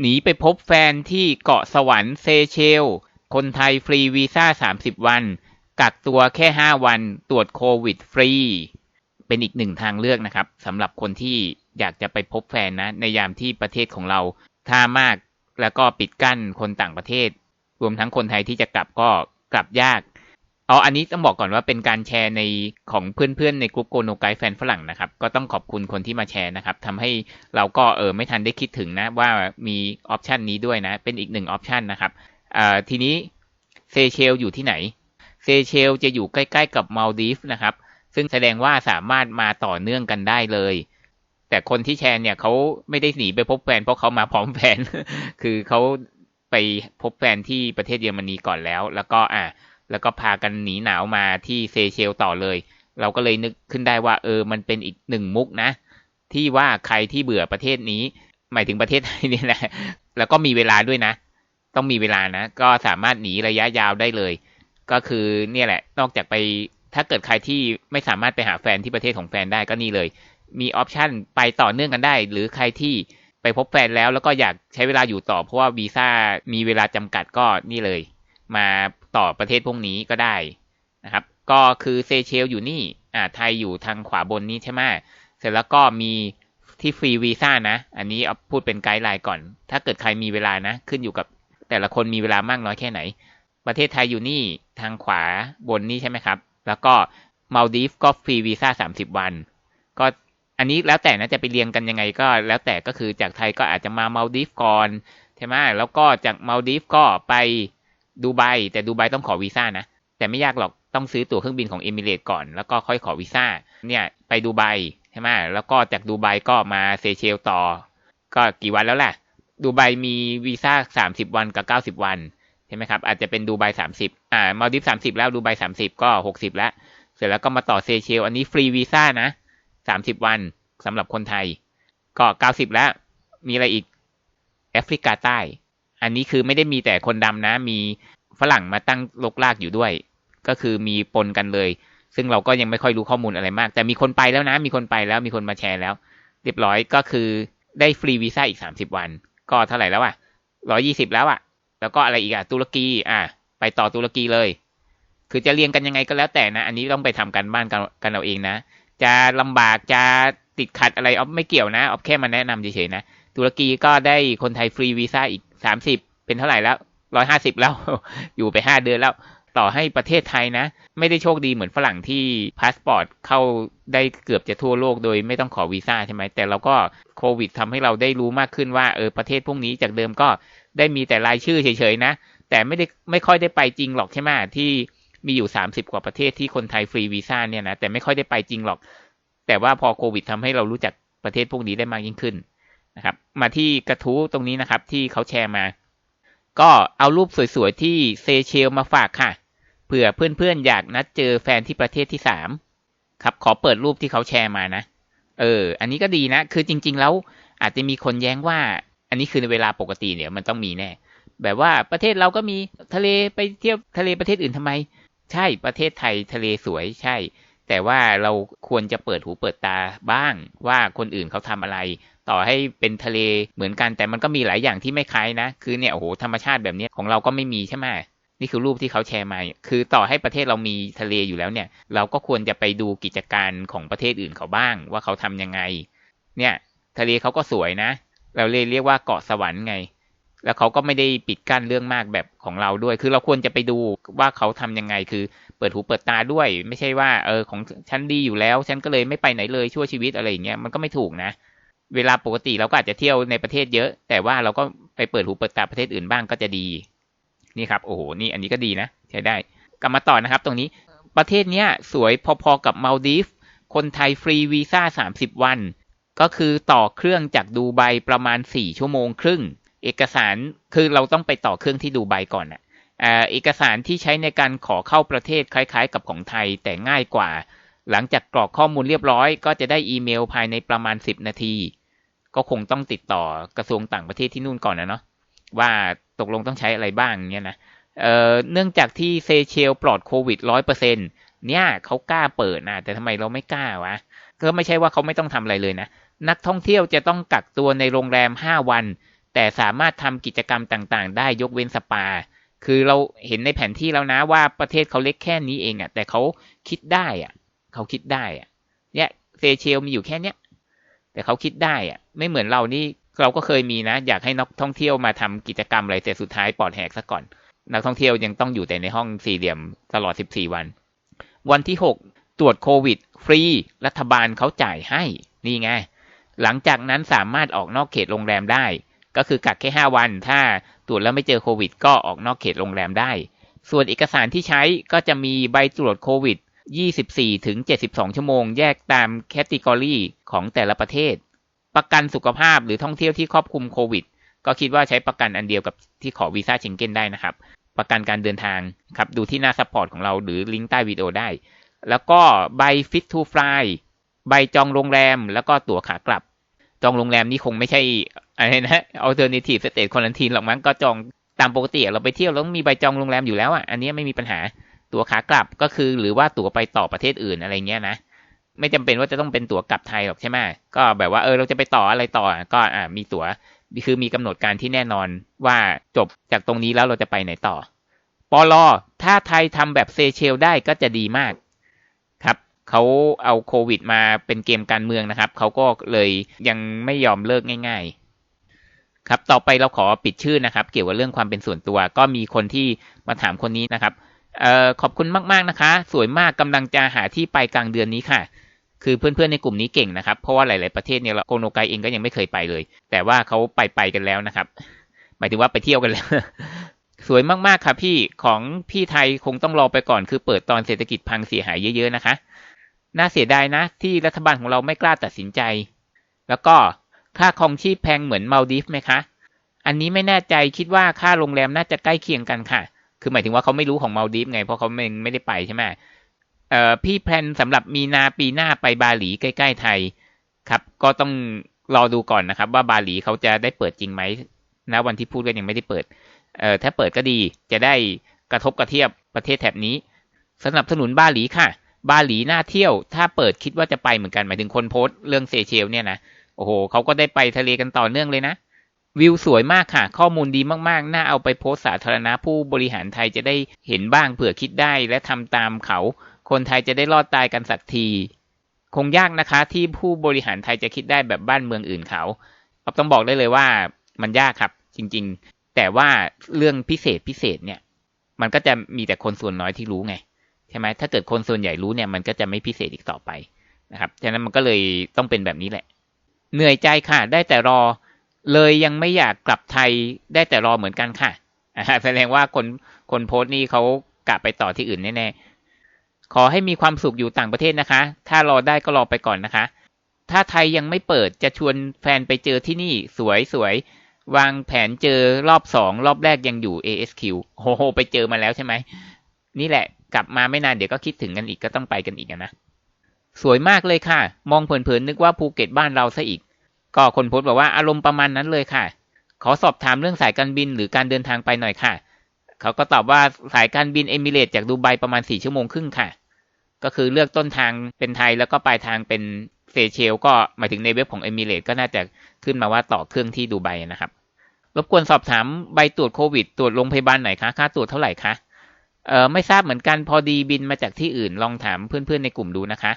หนีไปพบแฟนที่เกาะสวรรค์เซเชล คนไทยฟรีวีซ่า 30 วัน กักตัวแค่ 5 วันตรวจโควิดฟรี เป็นอีกหนึ่งทางเลือกนะครับสำหรับคนที่อยากจะไปพบแฟนนะ ในยามที่ประเทศของเราท่ามากแล้วก็ปิดกั้นคนต่างประเทศ รวมทั้งคนไทยที่จะกลับก็กลับยาก อ๋ออันนี้ต้องบอกก่อนว่าเป็นการแชร์ในของเพื่อนๆในกลุ่มโกโนไกแฟนฝรั่งนะครับ ก็ต้องขอบคุณคนที่มาแชร์นะครับทำให้เราก็เออไม่ทันได้คิดถึงนะ ว่ามีออปชันนี้ด้วยนะ เป็นอีกหนึ่งออปชันนะครับอ่าทีนี้เซเชลอยู่ที่ไหน เซเชลจะอยู่ใกล้ๆกับมาลดีฟนะครับ ซึ่งแสดงว่าสามารถมาต่อเนื่องกันได้เลย แต่คนที่แชร์เนี่ยเขาไม่ได้หนีไปพบแฟนเพราะเขามาพร้อมแฟน คือเขาไปพบแฟนที่ประเทศเยอรมนีก่อนแล้ว แล้วก็อ่า แล้วก็พากันหนีหนาวมาที่เซเชลต่อเลย เราก็เลยนึกขึ้นได้ว่า เออ มันเป็นอีกหนึ่งมุกนะ ที่ว่าใครที่เบื่อประเทศนี้ หมายถึงประเทศไทยนี่แหละ แล้วก็มีเวลาด้วยนะ ต้องมีเวลานะ ก็สามารถหนีระยะยาวได้เลย ก็คือเนี่ยแหละ นอกจากไปถ้าเกิดใครที่ไม่สามารถไปหาแฟนที่ประเทศของแฟนได้ก็นี่เลย มีออปชันไปต่อเนื่องกันได้ หรือใครที่ไปพบแฟนแล้วแล้วก็อยากใช้เวลาอยู่ต่อ เพราะว่าวีซ่ามีเวลาจำกัดก็นี่เลย มา ต่อประเทศพวกนี้ก็ได้นะครับ ก็คือเซเชลอยู่นี่อ่าไทยอยู่ทางขวาบนนี้ใช่ไหมเสร็จแล้วก็มีที่ฟรีวีซ่านะ อันนี้เอาพูดเป็นไกด์ไลน์ก่อน ถ้าเกิดใครมีเวลานะ ขึ้นอยู่กับแต่ละคนมีเวลามากน้อยแค่ไหน ประเทศไทยอยู่นี่ทางขวาบนนี้ใช่ไหมครับ แล้วก็มาลดีฟก็ฟรีวีซ่าสามสิบวัน ก็อันนี้แล้วแต่นะจะไปเรียงกันยังไงก็แล้วแต่ก็คือจากไทยก็อาจจะมามาลดีฟก่อนใช่ไหมแล้วก็จากมาลดีฟก็ไป ดูไบแต่ดูไบต้องขอวีซ่านะ แต่ไม่ยากหรอกต้องซื้อตั๋วเครื่องบินของเอมิเรตก่อน แล้วก็ค่อยขอวีซ่าเนี่ยไปดูไบใช่ไหมแล้วก็จากดูไบก็มาเซเชลต่อ ก็กี่วันแล้วแหละดูไบมีวีซ่าสามสิบวันกับเก้าสิบวันใช่ไหมครับอาจจะเป็นดูไบสามสิบอ่ามาดิฟสามสิบแล้วดูไบสามสิบก็หกสิบแล้ว เสร็จแล้วก็มาต่อเซเชล อันนี้ฟรีวีซ่านะสามสิบวันสำหรับคนไทย ก็เก้าสิบแล้ว มีอะไรอีกแอฟริกาใต้ อันนี้คือไม่ได้มีแต่คนดำนะมี ฝรั่งมาตั้งลกลากอยู่ด้วย ก็คือมีปนกันเลย ซึ่งเราก็ยังไม่ค่อยรู้ข้อมูลอะไรมาก แต่มีคนไปแล้วนะ มีคนไปแล้วมีคนมาแชร์แล้ว เรียบร้อยก็คือได้ฟรีวีซ่าอีกสามสิบวัน ก็เท่าไหร่แล้วอะร้อยี่สิบแล้วอะ แล้วก็อะไรอีกอะตุรกีอะไปต่อตุรกีเลย คือจะเรียงกันยังไงก็แล้วแต่นะ อันนี้ต้องไปทำกันบ้านกันเอาเองนะ จะลำบากจะติดขัดอะไรออฟไม่เกี่ยวนะออฟแค่มาแนะนำเฉยๆนะ ตุรกีก็ได้คนไทยฟรีวีซ่าอีกสามสิบเป็นเท่าไหร่แล้ว ร้อยห้าสิบแล้ว อยู่ไปห้าเดือนแล้ว ต่อให้ประเทศไทยนะ ไม่ได้โชคดีเหมือนฝรั่งที่พาสปอร์ตเข้าได้เกือบจะทั่วโลกโดยไม่ต้องขอวีซ่าใช่ไหม แต่เราก็โควิดทำให้เราได้รู้มากขึ้นว่าเออประเทศพวกนี้จากเดิมก็ได้มีแต่รายชื่อเฉยๆนะ แต่ไม่ได้ไม่ค่อยได้ไปจริงหรอกใช่ไหมที่มีอยู่สามสิบกว่าประเทศที่คนไทยฟรีวีซ่าเนี่ยนะแต่ไม่ค่อยได้ไปจริงหรอก แต่ว่าพอโควิดทำให้เรารู้จักประเทศพวกนี้ได้มากยิ่งขึ้นนะครับ มาที่กระทู้ตรงนี้นะครับ ที่เขาแชร์มา ก็เอารูปสวยๆที่เซเชลมาฝากค่ะ เผื่อเพื่อนๆอยากนัดเจอแฟนที่ประเทศที่สามครับขอเปิดรูปที่เขาแชร์มานะ เออ อันนี้ก็ดีนะ คือจริง ๆ แล้วอาจจะมีคนแย้งว่า อันนี้คือในเวลาปกติเนี่ยมันต้องมีแน่ แบบว่าประเทศเราก็มีทะเลไปเที่ยวทะเลประเทศอื่นทำไม ใช่ประเทศไทยทะเลสวยใช่ แต่ว่าเราควรจะเปิดหูเปิดตาบ้างว่าคนอื่นเขาทำอะไร ต่อให้เป็นทะเลเหมือนกันแต่มันก็มีหลายอย่างที่ไม่คล้ายนะ คือเนี่ยโอ้โหธรรมชาติแบบนี้ของเราก็ไม่มีใช่ไหมนี่คือรูปที่เขาแชร์มา คือต่อให้ประเทศเรามีทะเลอยู่แล้วเนี่ย เราก็ควรจะไปดูกิจการของประเทศอื่นเขาบ้าง ว่าเขาทํำยังไง เนี่ย ทะเลเขาก็สวยนะ เราเลยเรียกว่าเกาะสวรรค์ไง แล้วเขาก็ไม่ได้ปิดกั้นเรื่องมากแบบของเราด้วย คือเราควรจะไปดูว่าเขาทํำยังไง คือเปิดหูเปิดตาด้วย ไม่ใช่ว่าเออของฉันดีอยู่แล้ว ฉันก็เลยไม่ไปไหนเลยชั่วชีวิตอะไรอย่างเงี้ย มันก็ไม่ถูกนะ เวลาปกติเราก็อาจจะเที่ยวในประเทศเยอะ แต่ว่าเราก็ไปเปิดหูเปิดตาประเทศอื่นบ้างก็จะดี นี่ครับ โอ้โห นี่อันนี้ก็ดีนะ ใช้ได้ กลับมาต่อนะครับ ตรงนี้ ประเทศเนี้ยสวยพอๆกับมาลดีฟ คนไทยฟรีวีซ่าสามสิบวัน ก็คือต่อเครื่องจากดูไบประมาณสี่ชั่วโมงครึ่ง เอกสาร คือเราต้องไปต่อเครื่องที่ดูไบก่อนอะเอกสารที่ใช้ในการขอเข้าประเทศคล้ายๆ กับของไทยแต่ง่ายกว่า หลังจากกรอกข้อมูลเรียบร้อย ก็จะได้อีเมลภายในประมาณ 10 นาที ก็คงต้องติดต่อกระทรวงต่างประเทศที่นู่นก่อนนะเนาะว่าตกลงต้องใช้อะไรบ้างเนี่ยนะเอ่อเนื่องจากที่เซเชลปลอดโควิดร้อยเปอร์เซ็นเนี่ยเขากล้าเปิดนะแต่ทำไมเราไม่กล้าวะก็ไม่ใช่ว่าเขาไม่ต้องทำอะไรเลยนะ นักท่องเที่ยวจะต้องกักตัวในโรงแรม5วัน แต่สามารถทำกิจกรรมต่างๆ ได้ยกเว้นสปา คือเราเห็นในแผนที่แล้วนะว่าประเทศเขาเล็กแค่นี้เองอะ่ะ แต่เขาคิดได้อะ่ะ เขาคิดได้อะ่ะเนี่ยเซเชลมีอยู่แค่เนี้ยแต่เขาคิดได้อะ่ะ ไม่เหมือนเรานี่เราก็เคยมีนะ อยากให้นักท่องเที่ยวมาทำกิจกรรมอะไรแต่สุดท้ายปลอดแหกซะก่อน นักท่องเที่ยวยังต้องอยู่แต่ในห้องสี่เหลี่ยมตลอด 14 วัน วันที่ 6 ตรวจโควิด ฟรี รัฐบาลเขาจ่ายให้นี่ไง หลังจากนั้นสามารถออกนอกเขตโรงแรมได้ ก็คือกักแค่ 5 วัน ถ้าตรวจแล้วไม่เจอโควิด ก็ออกนอกเขตโรงแรมได้ ส่วนเอกสารที่ใช้ก็จะมีใบตรวจโควิด 24 ถึง 72 ชั่วโมง แยกตามแคตตากรีของแต่ละประเทศ ประกันสุขภาพหรือท่องเที่ยวที่ครอบคลุมโควิด ก็คิดว่าใช้ประกันอันเดียวกับที่ขอวีซ่าเชงเก้นได้นะครับ ประกันการเดินทางครับดูที่หน้าซัพพอร์ตของเราหรือลิงก์ใต้วิดีโอได้ แล้วก็ใบ Fit to Fly ใบจองโรงแรม แล้วก็ตั๋วขากลับ จองโรงแรมนี่คงไม่ใช่อะไรนะ alternative state quarantine หรอกมั้งก็จองตามปกติเราไปเที่ยวแล้วมีใบจองโรงแรมอยู่แล้วอะอันนี้ไม่มีปัญหาตั๋วขากลับก็คือหรือว่าตั๋วไปต่อประเทศอื่นอะไรเงี้ยนะ ไม่จำเป็นว่าจะต้องเป็นตั๋วกลับไทยหรอกใช่ไหมก็แบบว่าเออเราจะไปต่ออะไรต่อก็อ่ามีตั๋วคือมีกำหนดการที่แน่นอนว่าจบจากตรงนี้แล้วเราจะไปไหนต่อปอลอถ้าไทยทำแบบเซเชลได้ก็จะดีมากครับเขาเอาโควิดมาเป็นเกมการเมืองนะครับเขาก็เลยยังไม่ยอมเลิกง่าย ๆ ครับต่อไปเราขอปิดชื่อนะครับ เกี่ยวกับเรื่องความเป็นส่วนตัว ก็มีคนที่มาถามคนนี้นะครับออขอบคุณมากๆนะคะ สวยมากกำลังจะหาที่ไปกลางเดือนนี้ค่ะ คือเพื่อนๆในกลุ่มนี้เก่งนะครับ เพราะว่าหลาย ๆ ประเทศเนี่ยโกโนไกเองก็ยังไม่เคยไปเลย แต่ว่าเขาไปไปกันแล้วนะครับ หมายถึงว่าไปเที่ยวกันแล้ว สวยมากๆค่ะพี่ของพี่ไทยคงต้องรอไปก่อน คือเปิดตอนเศรษฐกิจพังเสียหายเยอะ ๆ นะคะ น่าเสียดายนะ ที่รัฐบาลของเราไม่กล้าตัดสินใจ แล้วก็ค่าครองชีพแพงเหมือนมาลดีฟไหมคะ อันนี้ไม่แน่ใจคิดว่าค่าโรงแรมน่าจะใกล้เคียงกันค่ะ คือหมายถึงว่าเขาไม่รู้ของมาลดีฟไง เพราะเขาไม่ไม่ได้ไปใช่ไหม เอ่อพี่แพลนสำหรับมีนาปีหน้าไปบาหลีใกล้ๆไทยครับ ก็ต้องรอดูก่อนนะครับ ว่าบาหลีเขาจะได้เปิดจริงไหมนะวันที่พูดก็ยังไม่ได้เปิดเอ่อถ้าเปิดก็ดีจะได้กระทบกระเทียบประเทศแถบนี้ สนับสนุนบาหลีค่ะ บาหลีน่าเที่ยว ถ้าเปิดคิดว่าจะไปเหมือนกันหมายถึงคนโพสต์เรื่องเซเชลเนี่ยนะโอ้โหเขาก็ได้ไปทะเลกันต่อเนื่องเลยนะ วิวสวยมากค่ะ ข้อมูลดีมากๆ น่าเอาไปโพสต์สาธารณะผู้บริหารไทยจะได้เห็นบ้างเผื่อคิดได้และทำตามเขา คนไทยจะได้รอดตายกันสักที คงยากนะคะ ที่ผู้บริหารไทยจะคิดได้แบบบ้านเมืองอื่นเขาต้องบอกได้เลยว่ามันยากครับ จริง ๆ แต่ว่าเรื่องพิเศษพิเศษเนี่ย มันก็จะมีแต่คนส่วนน้อยที่รู้ไงใช่ไหมถ้าเกิดคนส่วนใหญ่รู้เนี่ยมันก็จะไม่พิเศษอีกต่อไปนะครับฉะนั้นมันก็เลยต้องเป็นแบบนี้แหละ เหนื่อยใจค่ะ ได้แต่รอ เลยยังไม่อยากกลับไทยได้แต่รอเหมือนกันค่ะแสดงว่าคนคนโพสต์นี่เขากลับไปต่อที่อื่นแน่ๆ ขอให้มีความสุขอยู่ต่างประเทศนะคะ ถ้ารอได้ก็รอไปก่อนนะคะ ถ้าไทยยังไม่เปิดจะชวนแฟนไปเจอที่นี่สวยสวยวางแผนเจอรอบสองรอบแรกยังอยู่ ASQ โหโห ไปเจอมาแล้วใช่ไหม นี่แหละกลับมาไม่นานเดี๋ยวก็คิดถึงกันอีกก็ต้องไปกันอีกนะ สวยมากเลยค่ะ มองเผินๆนึกว่าภูเก็ตบ้านเราซะอีก ก็คนโพสต์บอกว่าอารมณ์ประมาณนั้นเลยค่ะ ขอสอบถามเรื่องสายการบินหรือการเดินทางไปหน่อยค่ะ เขาก็ตอบว่าสายการบินเอมิเรตจากดูไบประมาณสี่ชั่วโมงครึ่งค่ะ ก็คือเลือกต้นทางเป็นไทยแล้วก็ปลายทางเป็นเซเชลก็หมายถึงในเว็บของเอมิเรตก็น่าจะขึ้นมาว่าต่อเครื่องที่ดูไบนะครับ รบกวนสอบถามใบตรวจโควิด ตรวจโรงพยาบาลไหนคะ ค่าตรวจเท่าไหร่คะ เออไม่ทราบเหมือนกันพอดีบินมาจากที่อื่นลองถามเพื่อนๆในกลุ่มดูนะคะ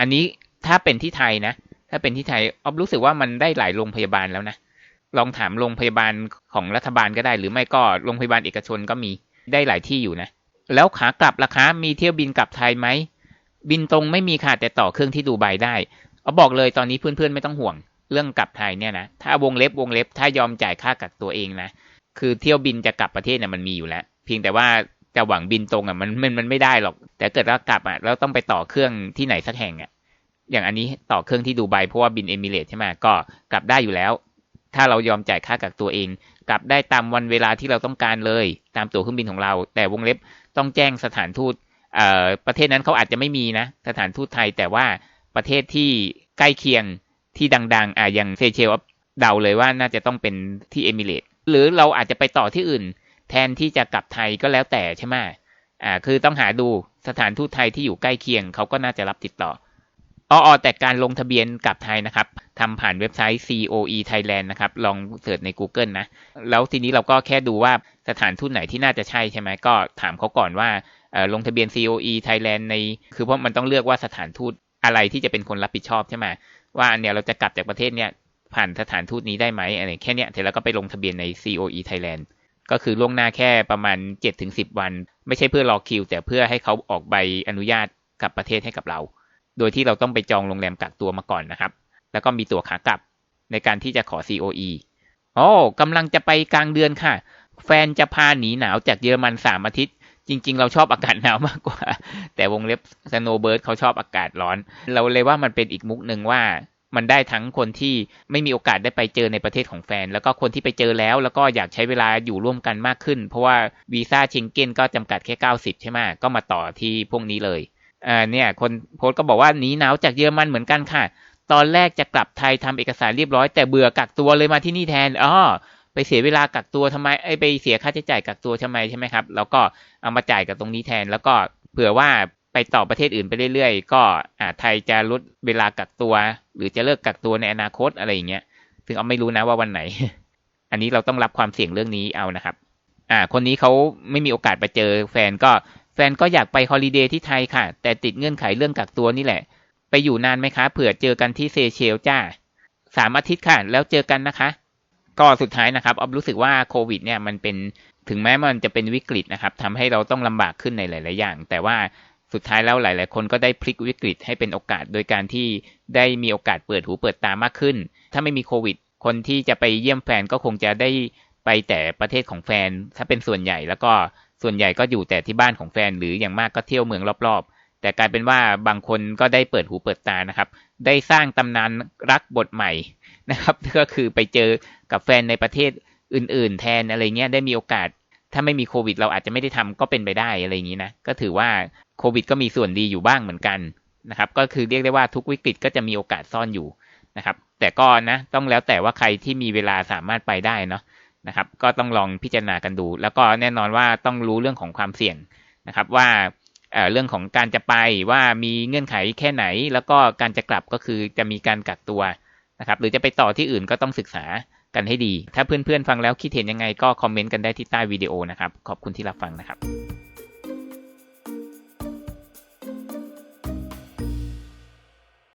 อันนี้ถ้าเป็นที่ไทยนะ ถ้าเป็นที่ไทยออฟรู้สึกว่ามันได้หลายโรงพยาบาลแล้วนะ ลองถามโรงพยาบาลของรัฐบาลก็ได้ หรือไม่ก็โรงพยาบาลเอกชนก็มีได้หลายที่อยู่นะ แล้วขากลับราคามีเที่ยวบินกลับไทยไหม บินตรงไม่มีค่ะแต่ต่อเครื่องที่ดูไบได้ เอาบอกเลยตอนนี้เพื่อนๆไม่ต้องห่วง เรื่องกลับไทยเนี่ยนะ ถ้าวงเล็บวงเล็บถ้ายอมจ่ายค่ากักตัวเองนะ คือเที่ยวบินจะกลับประเทศเนี่ยมันมีอยู่แล้ว เพียงแต่ว่าจะหวังบินตรงอะมันมันมันไม่ได้หรอก แต่เกิดว่ากลับอะเราต้องไปต่อเครื่องที่ไหนสักแห่งอะ อย่างอันนี้ต่อเครื่องที่ดูไบเพราะว่าบินเอมิเรตใช่ไหมก็กลับได้อยู่แล้ว ถ้าเรายอมจ่ายค่ากักตัวเอง กลับได้ตามวันเวลาที่เราต้องการเลย ตามตั๋วเครื่องบินของเรา แต่วงเล็บต้องแจ้งสถานทูตประเทศนั้นเขาอาจจะไม่มีนะ สถานทูตไทย แต่ว่าประเทศที่ใกล้เคียงที่ดัง ๆอ่าอย่างเซเชลเดาเลยว่าน่าจะต้องเป็นที่เอมิเรตหรือเราอาจจะไปต่อที่อื่น แทนที่จะกลับไทยก็แล้วแต่ใช่ไหมอ่าคือต้องหาดูสถานทูตไทยที่อยู่ใกล้เคียงเขาก็น่าจะรับติดต่อ อ๋อแต่การลงทะเบียนกลับไทยนะครับทำผ่านเว็บไซต์ COE Thailand นะครับ ลองเสิร์ชใน Google นะ แล้วทีนี้เราก็แค่ดูว่าสถานทูตไหนที่น่าจะใช่ใช่ไหมก็ถามเขาก่อนว่าลงทะเบียน COE Thailand ใน คือเพราะมันต้องเลือกว่าสถานทูตอะไรที่จะเป็นคนรับผิดชอบใช่ไหมว่าเนี่ยเราจะกลับจากประเทศเนี่ยผ่านสถานทูตนี้ได้ไหมอะไรแค่เนี้ยเสร็จแล้วก็ไปลงทะเบียนใน COE Thailand ก็คือล่วงหน้าแค่ประมาณ 7-10 วัน ไม่ใช่เพื่อรอคิว แต่เพื่อให้เขาออกใบอนุญาตกลับประเทศให้กับเรา โดยที่เราต้องไปจองโรงแรมกักตัวมาก่อนนะครับ แล้วก็มีตั๋วขากลับในการที่จะขอ COE โอ้กำลังจะไปกลางเดือนค่ะ แฟนจะพาหนีหนาวจากเยอรมันสามอาทิตย์ จริง ๆ เราชอบอากาศหนาวมากกว่า แต่วงเล็บสโนเบิร์ดเขาชอบอากาศร้อน เราเลยว่ามันเป็นอีกมุกหนึ่งว่ามันได้ทั้งคนที่ไม่มีโอกาสได้ไปเจอในประเทศของแฟน แล้วก็คนที่ไปเจอแล้ว แล้วก็อยากใช้เวลาอยู่ร่วมกันมากขึ้น เพราะว่าวีซ่าเชงเก้นก็จำกัดแค่ 90 ใช่ไหมก็มาต่อที่พวกนี้เลย อ่าเนี่ย คนโพสก็บอกว่าหนีหนาวจากเยอรมันเหมือนกันค่ะ ตอนแรกจะกลับไทยทำเอกสารเรียบร้อยแต่เบื่อกักตัวเลยมาที่นี่แทนอ๋อไปเสียเวลากักตัวทำไมไอ้ไปเสียค่าใช้จ่ายกักตัวทำไมใช่ไหมครับ แล้วก็เอามาจ่ายกับตรงนี้แทน แล้วก็เผื่อว่าไปต่อประเทศอื่นไปเรื่อยๆ ก็อ่าไทยจะลดเวลากักตัว หรือจะเลิกกักตัวในอนาคตอะไรอย่างเงี้ยซึ่งเอาไม่รู้นะว่าวันไหน อันนี้เราต้องรับความเสี่ยงเรื่องนี้เอานะครับ อ่า คนนี้เขาไม่มีโอกาสไปเจอแฟนก็ แฟนก็อยากไปฮอลิเดย์ที่ไทยค่ะ แต่ติดเงื่อนไขเรื่องกักตัวนี่แหละ ไปอยู่นานไหมคะ เผื่อเจอกันที่เซเชลจ้าสามอาทิตย์ค่ะ แล้วเจอกันนะคะ ก็สุดท้ายนะครับออฟรู้สึกว่าโควิดเนี่ยมันเป็นถึงแม้มันจะเป็นวิกฤตนะครับทำให้เราต้องลำบากขึ้นในหลาย ๆ อย่าง แต่ว่าสุดท้ายแล้วหลาย ๆ คนก็ได้พลิกวิกฤตให้เป็นโอกาส โดยการที่ได้มีโอกาสเปิดหูเปิดตามากขึ้น ถ้าไม่มีโควิด คนที่จะไปเยี่ยมแฟนก็คงจะได้ไปแต่ประเทศของแฟน ถ้าเป็นส่วนใหญ่แล้วก็ ส่วนใหญ่ก็อยู่แต่ที่บ้านของแฟนหรืออย่างมากก็เที่ยวเมืองรอบๆ แต่กลายเป็นว่าบางคนก็ได้เปิดหูเปิดตานะครับ ได้สร้างตำนานรักบทใหม่นะครับ ก็คือไปเจอกับแฟนในประเทศอื่น ๆ แทนอะไรเงี้ยได้มีโอกาส ถ้าไม่มีโควิด เราอาจจะไม่ได้ทำก็เป็นไปได้อะไรอย่างนี้นะก็ถือว่าโควิด ก็มีส่วนดีอยู่บ้างเหมือนกันนะครับ ก็คือเรียกได้ว่าทุกวิกฤตก็จะมีโอกาสซ่อนอยู่นะครับ แต่ก็นะต้องแล้วแต่ว่าใครที่มีเวลาสามารถไปได้เนาะ นะครับ ก็ต้องลองพิจารณากันดู แล้วก็แน่นอนว่าต้องรู้เรื่องของความเสี่ยงนะครับว่าเรื่องของการจะไปว่ามีเงื่อนไขแค่ไหน แล้วก็การจะกลับก็คือจะมีการกักตัวนะครับหรือจะไปต่อที่อื่นก็ต้องศึกษากันให้ดี ถ้าเพื่อนๆฟังแล้วคิดเห็นยังไงก็คอมเมนต์กันได้ที่ใต้วิดีโอนะครับ ขอบคุณที่รับฟังนะครับ